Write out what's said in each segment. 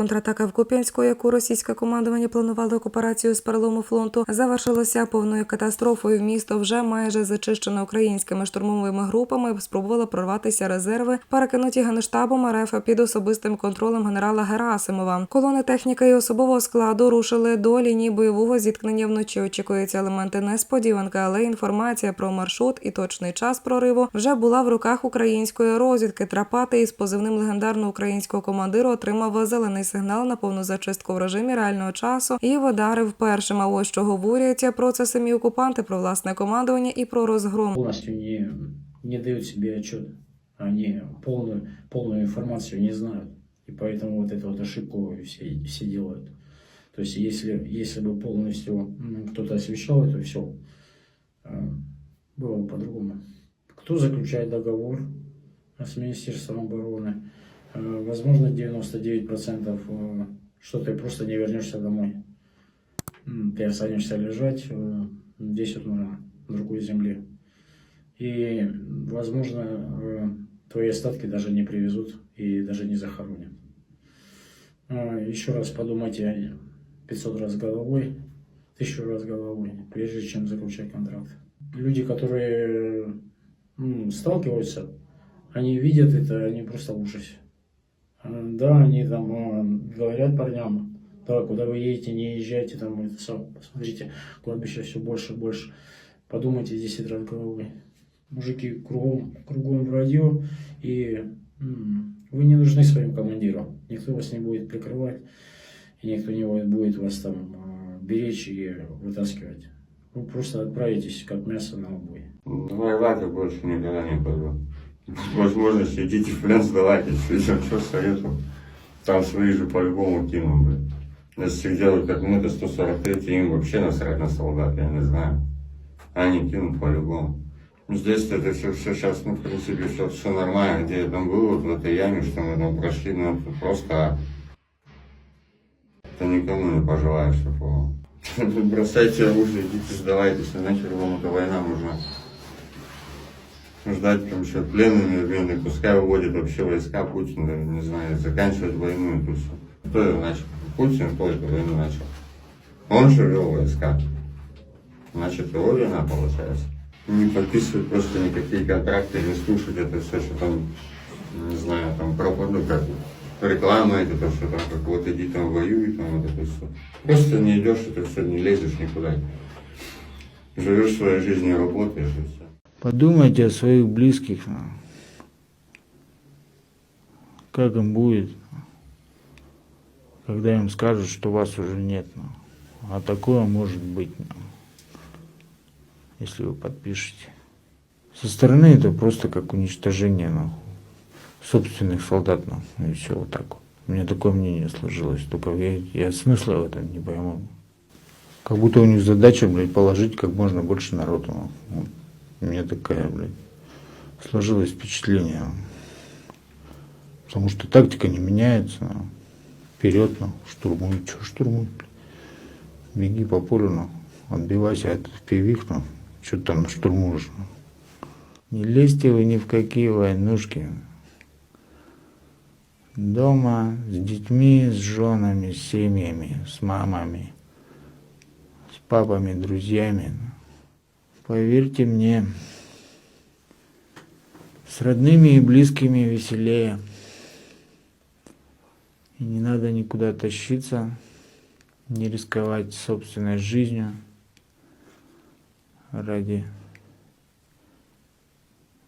Контратака в Куп'янську, яку російське командування планувало окупацію з перелому фронту, завершилася повною катастрофою. Місто вже майже зачищено українськими штурмовими групами. Спробували прорватися резерви, перекинуті генштабом РФ під особистим контролем генерала Герасимова. Колони техніки і особового складу рушили до лінії бойового зіткнення вночі. Очікуються елементи несподіванки, але інформація про маршрут і точний час прориву вже була в руках української розвідки. Трапати із позивним легендарного українського командира отримав зелений сигнал на повну зачистку в режимі реального часу і вдарив першим. А ось що говорять про це самі окупанти, про власне командування і про розгром. полностью не, не дают себе отчет. Они полную, полную информацию не знают. И поэтому вот эту вот ошибку все, все делают. То есть если, если бы полностью м, кто-то освещал это все, было бы по-другому. Кто заключает договор с Министерством обороны? Э, Возможно, 99% э, что ты просто не вернешься домой. Ты останешься лежать э, здесь вот на другой земле. И, возможно, э, твои остатки даже не привезут и даже не захоронят. Еще раз подумайте 500 раз головой, тысячу раз головой, прежде чем заключать контракт. Люди, которые м, сталкиваются, они видят это, они просто в ужасе. Да, они там а, говорят парням, да, куда вы едете, не езжайте, там, это посмотрите, кладбище все больше и больше. Подумайте 10 раз головой. Мужики кругом, кругом в радио, и вы не нужны своим командирам. Никто вас не будет прикрывать, и никто не будет- вас там а, беречь и вытаскивать. Вы просто отправитесь, как мясо на убой. Воевать я больше никогда не пойду. Возможности идите в плен, сдавайтесь. Людям что советую? Там свои же по-любому кинут, блин. Если всех делают как мы, то 143 им вообще насрать на солдат, я не знаю. Они кинут по-любому. Здесь это все, все сейчас, ну, в принципе, все, все нормально. Где я там был, вот в этой яме, что мы там прошли, ну, это просто... Это никому не пожелаешь такого. Бросайте оружие, идите сдавайтесь, иначе вам эта война нужна. Ждать там еще пленными военные, пускай выводит вообще войска Путин, да, не знаю, заканчивать войну тут все. Кто ее начал? Путин, эту войну начал? Он же вел войска. Значит, его вина получается. Не подписывать просто никакие контракты, не слушать это все, что там, не знаю, там пропаду, как реклама это, то, что там, как вот иди там воюй, там вот это все. Просто не идешь, это все, не лезешь никуда. Живешь своей жизнью, работаешь и все. Подумайте о своих близких. Как им будет, когда им скажут, что вас уже нет. А такое может быть, если вы подпишете. Со стороны это просто как уничтожение ну, собственных солдат. Ну, и все вот так. У меня такое мнение сложилось. Только я, я смысла в этом не пойму. Как будто у них задача, блядь, положить как можно больше народу. Вот. У меня такая, блядь, сложилось впечатление. Потому что тактика не меняется. ну. Вперед, ну, штурмуй, что штурмуй. Беги по полю, ну, отбивайся от пивих, ну, что там штурмуешь. ну. Не лезьте вы ни в какие войнушки. Дома с детьми, с женами, с семьями, с мамами, с папами, друзьями. Поверьте мне, с родными и близкими веселее. И не надо никуда тащиться, не рисковать собственной жизнью ради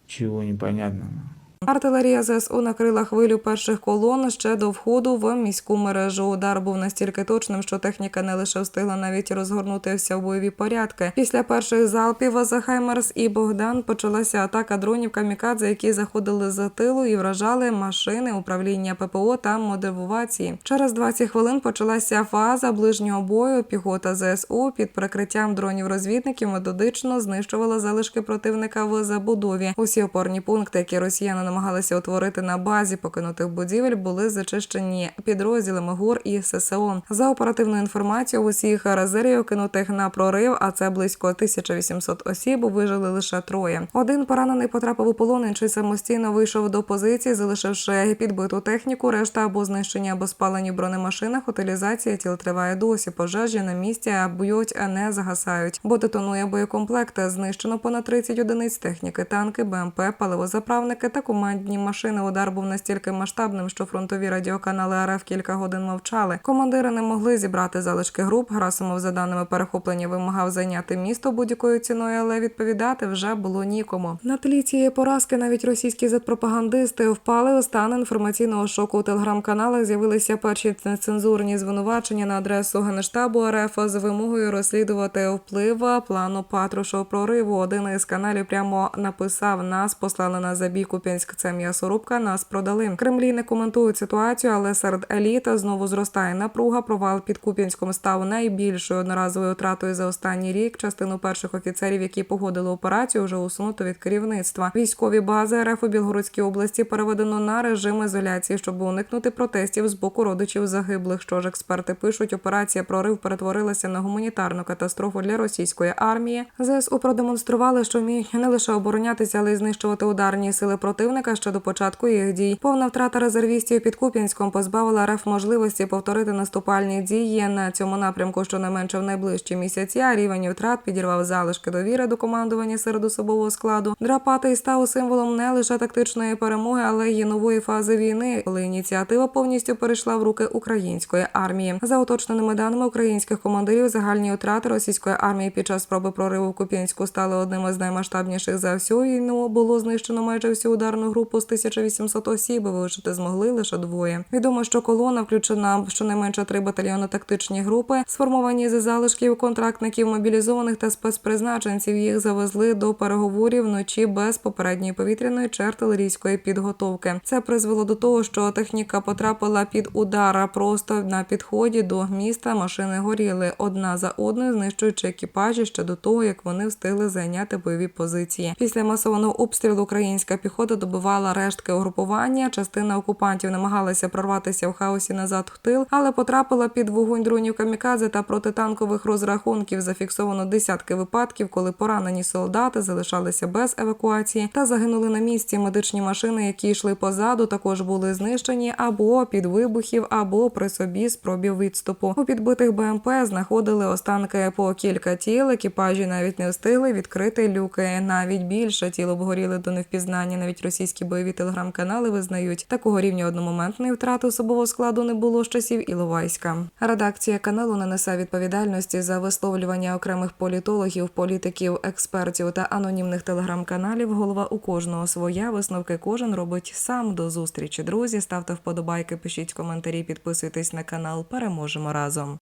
чего непонятного. Артилерія ЗСУ накрила хвилю перших колон ще до входу в міську мережу. Удар був настільки точним, що техніка не лише встигла навіть розгорнутися в бойові порядки. Після перших залпів за Хаймерс і Богдан почалася атака дронів камікадзе, які заходили з тилу і вражали машини управління ППО та модервації. Через 20 хвилин почалася фаза ближнього бою. Піхота ЗСУ під прикриттям дронів розвідників методично знищувала залишки противника в забудові. Усі опорні пункти, які росіяни намагалися утворити на базі покинутих будівель, були зачищені підрозділами ГУР і ССО. За оперативною інформацією, усіх резервів кинутих на прорив, а це близько 1800 осіб, вижили лише троє. Один поранений потрапив у полон, інший самостійно вийшов до позиції, залишивши підбиту техніку. Решта або знищені, або спалені в бронемашинах. Утилізація тіл триває досі. Пожежі на місці б'ють, а не загасають, бо детонує боєкомплект. Знищено понад 30 одиниць техніки, танки, БМП, паливозаправники та командні машини. Удар був настільки масштабним, що фронтові радіоканали РФ кілька годин мовчали. Командири не могли зібрати залишки груп. Грасимов, за даними перехоплення, вимагав зайняти місто будь-якою ціною, але відповідати вже було нікому. На тлі цієї поразки навіть російські зетпропагандисти впали у стан інформаційного шоку у телеграм-каналах. З'явилися перші нецензурні звинувачення на адресу генштабу РФ з вимогою розслідувати вплив плану Патрушого прориву. Один із каналів прямо написав: нас послали на забій Куп'янськ. Це м'ясорубка. Нас продали. Кремлі не коментують ситуацію, але серед еліти знову зростає напруга. Провал під Куп'янськом став найбільшою одноразовою втратою за останній рік. Частину перших офіцерів, які погодили операцію, вже усунуто від керівництва. Військові бази РФ у Білгородській області переведено на режим ізоляції, щоб уникнути протестів з боку родичів загиблих. Що ж експерти пишуть, операція прорив перетворилася на гуманітарну катастрофу для російської армії. ЗСУ продемонстрували, що вміють не лише оборонятися, але й знищувати ударні сили противника ще до початку їх дій. Повна втрата резервістів під Куп'янськом позбавила РФ можливості повторити наступальні дії на цьому напрямку, щонайменше в найближчі місяці. А рівень втрат підірвав залишки довіри до командування серед особового складу. Драпатий став символом не лише тактичної перемоги, але й нової фази війни, коли ініціатива повністю перейшла в руки української армії. За уточненими даними українських командирів, загальні втрати російської армії під час спроби прориву в Куп'янську стали одним із наймасштабніших за всю війну. Було знищено майже всю ударну групу з 1800 осіб. Вижити змогли лише двоє. Відомо, що колона включена щонайменше три батальйонно-тактичні групи, сформовані з залишків контрактників, мобілізованих та спецпризначенців. Їх завезли до переговорів вночі без попередньої повітряної чи артилерійської підготовки. Це призвело до того, що техніка потрапила під удар просто на підході до міста. Машини горіли одна за одною, знищуючи екіпажі ще до того, як вони встигли зайняти бойові позиції. Після масованого обстрілу українська піхота добивала рештки угрупування. Частина окупантів намагалася прорватися в хаосі назад в тил, але потрапила під вогонь дронів камікадзе та протитанкових розрахунків. Зафіксовано десятки випадків, коли поранені солдати залишалися без евакуації та загинули на місці. Медичні машини, які йшли позаду, також були знищені або під вибухів, або при собі спробів відступу. У підбитих БМП знаходили останки по кілька тіл. Екіпажі навіть не встигли відкрити люки. Навіть більше тіл обгоріли до невпізнання. Навіть російські бойові телеграм-канали визнають такого рівня одномоментної втрати особового складу не було з часів Іловайська. Редакція каналу не несе відповідальності за висловлювання окремих політологів, політиків, експертів та анонімних телеграм-каналів. Голова у кожного своя висновки кожен робить сам. До зустрічі, друзі. Ставте вподобайки, пишіть коментарі, підписуйтесь на канал. Переможемо разом.